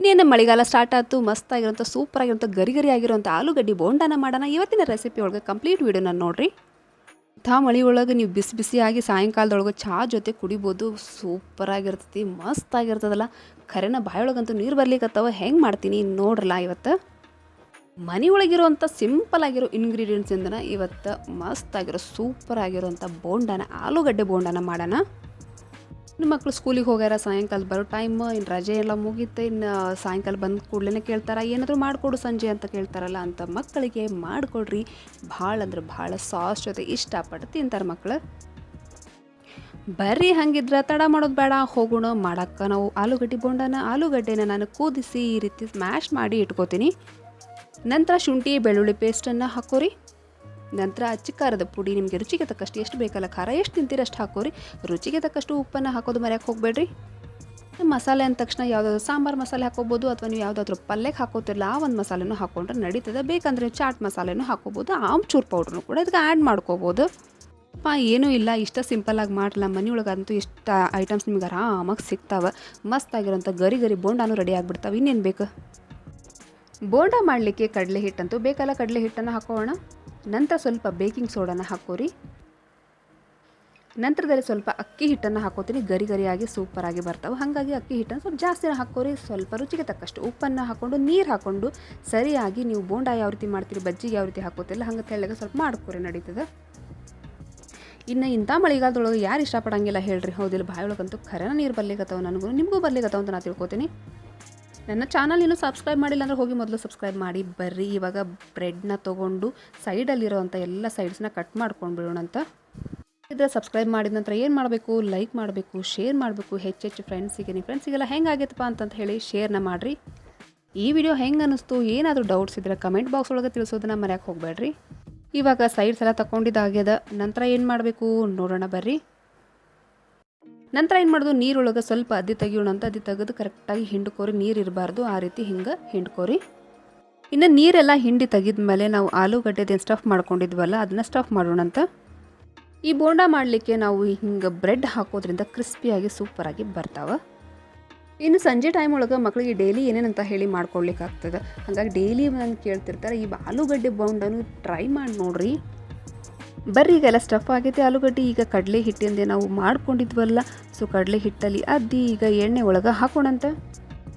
ಇನ್ನೇನು ಮಳೆಗಾಲ ಸ್ಟಾರ್ಟ್ ಆಯಿತು ಮಸ್ತ್ ಆಗಿರೋಂಥ ಸೂಪರ್ ಆಗಿರೋಂಥ ಗರಿ ಗರಿ ಆಲೂಗಡ್ಡೆ ಬೋಂಡಾನ ಮಾಡೋಣ. ಇವತ್ತಿನ ರೆಸಿಪಿ ಒಳಗೆ ಕಂಪ್ಲೀಟ್ ವೀಡಿಯೋನ ನೋಡ್ರಿ. ಇಂಥ ಮಳೆ ಒಳಗೆ ನೀವು ಬಿಸಿ ಬಿಸಿಯಾಗಿ ಸಾಯಂಕಾಲದೊಳಗೆ ಚಹಾ ಜೊತೆ ಕುಡಿಬೋದು. ಸೂಪರ್ ಆಗಿರ್ತೈತಿ ಮಸ್ತ್ ಆಗಿರ್ತದಲ್ಲ ಖರೇನ ಬಾಯೊಳಗಂತೂ ನೀರು ಬರ್ಲಿಕ್ಕತ್ತವ ಹೆಂಗೆ ಮಾಡ್ತೀನಿ ನೋಡ್ರಲ್ಲ ಇವತ್ತು. ಮನೆ ಒಳಗಿರುವಂಥ ಸಿಂಪಲ್ ಆಗಿರೋ ಇಂಗ್ರೀಡಿಯೆಂಟ್ಸಿಂದನ ಇವತ್ತು ಮಸ್ತ್ ಆಗಿರೋ ಸೂಪರ್ ಆಗಿರೋಂಥ ಬೋಂಡಾನ, ಆಲೂಗಡ್ಡೆ ಬೋಂಡಾನ ಮಾಡೋಣ. ನಿಮ್ಮ ಮಕ್ಕಳು ಸ್ಕೂಲಿಗೆ ಹೋಗ್ಯಾರ, ಸಾಯಂಕಾಲ ಬರೋ ಟೈಮ್ ಇನ್ನು ರಜೆ ಎಲ್ಲ ಮುಗೀತೆ, ಇನ್ನು ಸಾಯಂಕಾಲ ಬಂದ ಕೂಡಲೇ ಕೇಳ್ತಾರ, ಏನಾದರೂ ಮಾಡಿಕೊಡು ಸಂಜೆ ಅಂತ ಕೇಳ್ತಾರಲ್ಲ ಅಂತ ಮಕ್ಕಳಿಗೆ ಮಾಡಿಕೊಡ್ರಿ, ಭಾಳ ಅಂದ್ರೆ ಭಾಳ ಸಾಸ್ ಜೊತೆ ಇಷ್ಟಪಟ್ಟು ತಿಂತಾರೆ ಮಕ್ಕಳು ಬರ್ರಿ ಹಂಗಿದ್ರೆ ತಡ ಮಾಡೋದು ಬೇಡ, ಹೋಗೋಣ, ಮಾಡೋಕ್ಕೆ ನಾವು ಆಲೂಗಡ್ಡೆ ಬೊಂಡನ, ಆಲೂಗಡ್ಡೆನ ನಾನು ಕೂದಿಸಿ ಈ ರೀತಿ ಸ್ಮ್ಯಾಶ್ ಮಾಡಿ ಇಟ್ಕೋತೀನಿ. ನಂತರ ಶುಂಠಿ, ಬೆಳ್ಳುಳ್ಳಿ ಪೇಸ್ಟನ್ನು ಹಾಕೋರಿ. ನಂತರ ಅಚ್ಚಿ ಖಾರದ ಪುಡಿ, ನಿಮಗೆ ರುಚಿಗೆ ತಕ್ಕಷ್ಟು ಎಷ್ಟು ಬೇಕಲ್ಲ ಖಾರ, ಎಷ್ಟು ತಿಂತೀರ ಅಷ್ಟು ಹಾಕೋರಿ. ರುಚಿಗೆ ತಕ್ಕಷ್ಟು ಉಪ್ಪನ್ನು ಹಾಕೋದು ಮರ್ಯಾಕೆ ಹೋಗಬೇಡ್ರಿ. ಮಸಾಲೆ ಅಂದ ತಕ್ಷಣ ಯಾವುದಾದ್ರು ಸಾಂಬಾರು ಮಸಾಲೆ ಹಾಕೋಬೋದು, ಅಥವಾ ನೀವು ಯಾವುದಾದ್ರು ಪಲ್ಯಕ್ಕೆ ಹಾಕೋತಿರಲ್ಲ, ಆ ಒಂದು ಮಸಾಲೆನೂ ಹಾಕೊಂಡ್ರೆ ನಡೀತದೆ. ಬೇಕಂದರೆ ಚಾಟ್ ಮಸಾಲೆನೂ ಹಾಕೋಬೋದು ಆಮ್ಚೂರು ಪೌಡ್ರನ್ನು ಕೂಡ ಇದಕ್ಕೆ ಆ್ಯಡ್ ಮಾಡ್ಕೋಬೋದು. ಪಾ ಏನೂ ಇಲ್ಲ, ಇಷ್ಟ ಸಿಂಪಲ್ಲಾಗಿ ಮಾಡಲ್ಲ ಮನೆಯೊಳಗಂತೂ ಇಷ್ಟ ಐಟಮ್ಸ್ ನಿಮ್ಗೆ ಆರಾಮಾಗಿ ಸಿಗ್ತಾವೆ. ಮಸ್ತ್ ಆಗಿರೋಂಥ ಗರಿ ಗರಿ ಬೋಂಡಾನು ರೆಡಿ ಆಗಿಬಿಡ್ತಾವೆ. ಇನ್ನೇನು ಬೇಕು? ಬೋಂಡ ಮಾಡಲಿಕ್ಕೆ ಕಡಲೆ ಹಿಟ್ಟಂತೂ ಬೇಕಲ್ಲ. ಕಡಲೆ ಹಿಟ್ಟನ್ನು ಹಾಕೋಣ. ನಂತರ ಸ್ವಲ್ಪ ಬೇಕಿಂಗ್ ಸೋಡಾನ ಹಾಕೋರಿ. ನಂತರದಲ್ಲಿ ಸ್ವಲ್ಪ ಅಕ್ಕಿ ಹಿಟ್ಟನ್ನು ಹಾಕೋತೀನಿ. ಗರಿ ಗರಿಯಾಗಿ ಸೂಪರಾಗಿ ಬರ್ತಾವೆ. ಹಾಗಾಗಿ ಅಕ್ಕಿ ಹಿಟ್ಟನ್ನು ಸ್ವಲ್ಪ ಜಾಸ್ತಿ ಹಾಕೋರಿ. ಸ್ವಲ್ಪ ರುಚಿಗೆ ತಕ್ಕಷ್ಟು ಉಪ್ಪನ್ನು ಹಾಕ್ಕೊಂಡು ನೀರು ಹಾಕ್ಕೊಂಡು ಸರಿಯಾಗಿ ನೀವು ಬೋಂಡ ಯಾವ ರೀತಿ ಮಾಡ್ತೀರಿ, ಬಜ್ಜಿಗೆ ಯಾವ ರೀತಿ ಹಾಕೋತಿಲ್ಲ ಹಂಗೆ ತೆಳ್ಳಗೆ ಸ್ವಲ್ಪ ಮಾಡ್ಕೋರಿ ನಡೀತದೆ. ಇನ್ನು ಇಂಥ ಮಳೆಗಾಲದೊಳಗೆ ಯಾರು ಇಷ್ಟಪಡಂಗಿಲ್ಲ ಹೇಳ್ರಿ. ಹೌದಿಲ್ಲ ಬಾಯೊಳಗಂತೂ ಖರೇನ ನೀರು ಬರ್ಲಿಕ್ಕತ್ತವ ನನಗೂ. ನಿಮಗೂ ಬರ್ಲಿಕ್ಕತ್ತವ ಅಂತ ನಾನು ತಿಳ್ಕೊತೀನಿ. ನನ್ನ ಚಾನಲ್ ಇನ್ನೂ ಸಬ್ಸ್ಕ್ರೈಬ್ ಮಾಡಿಲ್ಲ ಅಂದರೆ ಹೋಗಿ ಮೊದಲು ಸಬ್ಸ್ಕ್ರೈಬ್ ಮಾಡಿ, ಬರ್ರಿ. ಇವಾಗ ಬ್ರೆಡ್ನ ತೊಗೊಂಡು ಸೈಡಲ್ಲಿರೋವಂಥ ಎಲ್ಲ ಸೈಡ್ಸ್ನ ಕಟ್ ಮಾಡ್ಕೊಂಡು ಬಿಡೋಣ ಅಂತ ಇದ್ರೆ ಸಬ್ಸ್ಕ್ರೈಬ್ ಮಾಡಿದ ನಂತರ ಏನು ಮಾಡಬೇಕು? ಲೈಕ್ ಮಾಡಬೇಕು ಶೇರ್ ಮಾಡಬೇಕು. ಹೆಚ್ಚೆಚ್ಚು ಫ್ರೆಂಡ್ಸಿಗೆ ನಿಮ್ಮ ಫ್ರೆಂಡ್ಸಿಗೆಲ್ಲ ಹೆಂಗಾಗೈತಪ್ಪ ಅಂತಂತ ಹೇಳಿ ಶೇರ್ನ ಮಾಡಿರಿ. ಈ ವಿಡಿಯೋ ಹೆಂಗೆ ಅನ್ನಿಸ್ತು, ಏನಾದರೂ ಡೌಟ್ಸ್ ಇದ್ರೆ ಕಮೆಂಟ್ ಬಾಕ್ಸ್ ಒಳಗೆ ತಿಳಿಸೋದನ್ನ ಮರ್ಯಾಕೆ ಹೋಗಬೇಡ್ರಿ. ಇವಾಗ ಸೈಡ್ಸ್ ಎಲ್ಲ ತಗೊಂಡಿದ್ದಾಗ್ಯದ, ನಂತರ ಏನು ಮಾಡಬೇಕು? ನೋಡೋಣ ಬರ್ರಿ. ನಂತರ ಏನು ಮಾಡೋದು? ನೀರೊಳಗೆ ಸ್ವಲ್ಪ ಅದಿ ತೆಗಿಯೋಣ ಅಂತ ಅದಿ ತೆಗೆದು ಕರೆಕ್ಟಾಗಿ ಹಿಂಡ್ಕೋರಿ. ನೀರು ಇರಬಾರ್ದು. ಆ ರೀತಿ ಹಿಂಗೆ ಹಿಂಡ್ಕೋರಿ. ಇನ್ನು ನೀರೆಲ್ಲ ಹಿಂಡಿ ತೆಗೆದ ಮೇಲೆ ನಾವು ಆಲೂಗಡ್ಡೆದೇನು ಸ್ಟಫ್ ಮಾಡ್ಕೊಂಡಿದ್ವಲ್ಲ ಅದನ್ನ ಸ್ಟಫ್ ಮಾಡೋಣ ಅಂತ ಈ ಬೋಂಡ ಮಾಡಲಿಕ್ಕೆ ನಾವು ಹಿಂಗೆ ಬ್ರೆಡ್ ಹಾಕೋದ್ರಿಂದ ಕ್ರಿಸ್ಪಿಯಾಗಿ ಸೂಪರಾಗಿ ಬರ್ತಾವೆ. ಇನ್ನು ಸಂಜೆ ಟೈಮ್ ಒಳಗೆ ಮಕ್ಕಳಿಗೆ ಡೈಲಿ ಏನೇನಂತ ಹೇಳಿ ಮಾಡ್ಕೊಳ್ಲಿಕ್ಕೆ ಆಗ್ತದೆ. ಹಾಗಾಗಿ ಡೈಲಿ ನಂಗೆ ಕೇಳ್ತಿರ್ತಾರೆ. ಈ ಆಲೂಗಡ್ಡೆ ಬೋಂಡನು ಟ್ರೈ ಮಾಡಿ ನೋಡ್ರಿ. ಬರ್ರಿ ಈಗೆಲ್ಲ ಸ್ಟಫ್ ಆಗೈತೆ, ಆಲೂಗಡ್ಡೆ ಈಗ ಕಡಲೆ ಹಿಟ್ಟಿಂದೆ ನಾವು ಮಾಡ್ಕೊಂಡಿದ್ವಲ್ಲ ಸೊ ಕಡಲೆ ಹಿಟ್ಟಲ್ಲಿ ಅದ್ದಿ ಈಗ ಎಣ್ಣೆ ಒಳಗೆ ಹಾಕೋಣಂತ.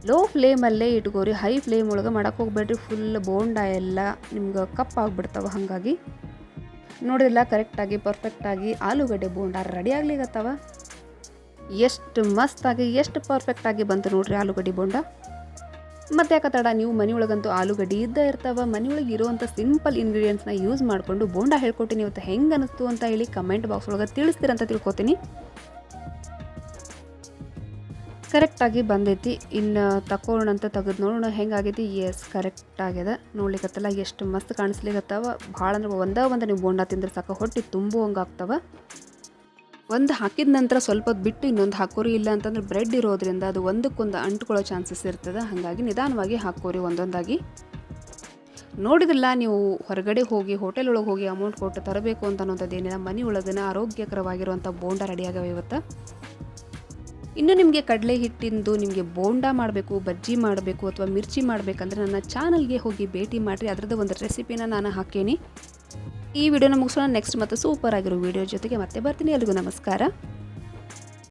ಲೋ ಫ್ಲೇಮಲ್ಲೇ ಇಟ್ಕೋರಿ ಹೈ ಫ್ಲೇಮ್ ಒಳಗೆ ಮಾಡೋಕೆ ಹೋಗ್ಬೇಡ್ರಿ ಫುಲ್ ಬೋಂಡ ಎಲ್ಲ ನಿಮ್ಗೆ ಕಪ್ ಆಗಿಬಿಡ್ತಾವೆ ಹಾಗಾಗಿ. ನೋಡಿಲ್ಲ ಕರೆಕ್ಟಾಗಿ ಪರ್ಫೆಕ್ಟಾಗಿ ಆಲೂಗಡ್ಡೆ ಬೋಂಡ ರೆಡಿ ಆಗ್ಲಿಗತ್ತವ ಎಷ್ಟು ಮಸ್ತಾಗಿ ಎಷ್ಟು ಪರ್ಫೆಕ್ಟಾಗಿ ಬಂತು ನೋಡ್ರಿ ಆಲೂಗಡ್ಡೆ ಬೋಂಡ ಮತ್ತೆ ಯಾಕೆ ತಡ ನೀವು ಮನೆಯೊಳಗಂತೂ ಆಲೂಗಡ್ಡೆ ಇದ್ದ ಇರ್ತಾವ. ಮನೆಯೊಳಗೆ ಇರುವಂಥ ಸಿಂಪಲ್ ಇಂಗ್ರೀಡಿಯೆಂಟ್ಸ್ನ ಯೂಸ್ ಮಾಡಿಕೊಂಡು ಬೋಂಡ ಹೇಳ್ಕೊಟ್ಟಿನಿ ಇವತ್ತು ಹೆಂಗೆ ಅನಿಸ್ತು ಅಂತ ಹೇಳಿ ಕಮೆಂಟ್ ಬಾಕ್ಸ್ ಒಳಗೆ ತಿಳಿಸ್ತೀರಂತ ತಿಳ್ಕೊತೀನಿ. ಕರೆಕ್ಟಾಗಿ ಬಂದೈತಿ. ಇನ್ನು ತಗೋಣ ಅಂತ ತೆಗೆದು ನೋಡೋಣ ಹೆಂಗಾಗೈತಿ ಎಸ್ ಕರೆಕ್ಟ್ ಆಗ್ಯದ. ನೋಡ್ಲಿಕ್ಕತ್ತಲ್ಲ ಎಷ್ಟು ಮಸ್ತ್ ಕಾಣಿಸ್ಲಿಕ್ಕತ್ತಾವ ಭಾಳ ಅಂದ್ರೆ ಒಂದೇ ಒಂದು ನೀವು ಬೋಂಡ ತಿಂದ್ರೆ ಸಾಕು. ಹೊಟ್ಟೆ ತುಂಬುವಂಗೆ ಆಗ್ತಾವ. ಒಂದು ಹಾಕಿದ ನಂತರ ಸ್ವಲ್ಪ ಬಿಟ್ಟು ಇನ್ನೊಂದು ಹಾಕೋರಿ ಇಲ್ಲ ಅಂತಂದ್ರೆ ಬ್ರೆಡ್ ಇರೋದ್ರಿಂದ ಅದು ಒಂದಕ್ಕೊಂದು ಅಂಟ್ಕೊಳ್ಳೋ ಚಾನ್ಸಸ್ ಇರ್ತದೆ. ಹಾಗಾಗಿ ನಿಧಾನವಾಗಿ ಹಾಕೋರಿ ಒಂದೊಂದಾಗಿ. ನೋಡಿದ್ರಲ್ಲ ನೀವು ಹೊರಗಡೆ ಹೋಗಿ ಹೋಟೆಲ್ ಒಳಗೆ ಹೋಗಿ ಅಮೌಂಟ್ ಕೊಟ್ಟು ತರಬೇಕು ಅಂತ ಅನ್ನೋಂಥದ್ದು ಏನಿಲ್ಲ. ಮನೆ ಒಳಗನ ಆರೋಗ್ಯಕರವಾಗಿರುವಂಥ ಬೋಂಡ ರೆಡಿ ಆಗ್ಯಾವ ಇವತ್ತು. ಇನ್ನು ನಿಮಗೆ ಕಡಲೆ ಹಿಟ್ಟಿಂದು ನಿಮಗೆ ಬೋಂಡ ಮಾಡಬೇಕು, ಬಜ್ಜಿ ಮಾಡಬೇಕು ಅಥವಾ ಮಿರ್ಚಿ ಮಾಡಬೇಕಂದ್ರೆ ನನ್ನ ಚಾನಲ್ಗೆ ಹೋಗಿ ಭೇಟಿ ಮಾಡಿರಿ. ಅದರದ್ದು ಒಂದು ರೆಸಿಪಿನ ನಾನು ಹಾಕೇನಿ. ಈ ವಿಡಿಯೋನ ಮುಗಿಸೋಣ. ನೆಕ್ಸ್ಟ್ ಮತ್ತೆ ಸೂಪರ್ ಆಗಿರೋ ವಿಡಿಯೋ ಜೊತೆಗೆ ಮತ್ತೆ ಬರ್ತೀನಿ. ಎಲ್ರಿಗೂ ನಮಸ್ಕಾರ.